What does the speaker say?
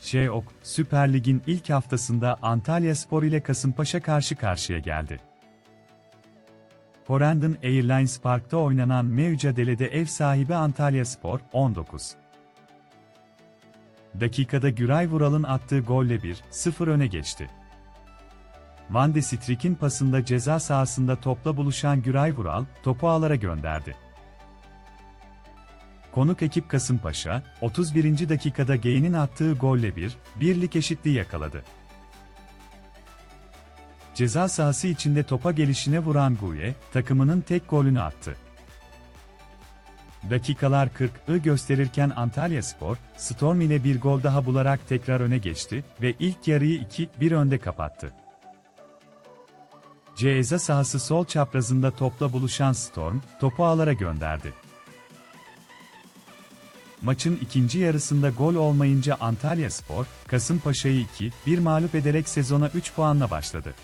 ÇEOK, Süper Lig'in ilk haftasında Antalya Spor ile Kasımpaşa karşı karşıya geldi. Corendon Airlines Park'ta oynanan mücadelede ev sahibi Antalya Spor, 19. Dakikada Güray Vural'ın attığı golle 1-0 öne geçti. Van de Strik'in pasında ceza sahasında topla buluşan Güray Vural, topu ağlara gönderdi. Konuk ekip Kasımpaşa, 31. dakikada Gey'nin attığı golle bir, birlik eşitliği yakaladı. Ceza sahası içinde topa gelişine vuran Guye, takımının tek golünü attı. Dakikalar 40'ı gösterirken Antalya Spor, Storm ile bir gol daha bularak tekrar öne geçti ve ilk yarıyı 2-1 önde kapattı. Ceza sahası sol çaprazında topla buluşan Storm, topu ağlara gönderdi. Maçın ikinci yarısında gol olmayınca Antalya Spor, Kasımpaşa'yı 2-1 mağlup ederek sezona 3 puanla başladı.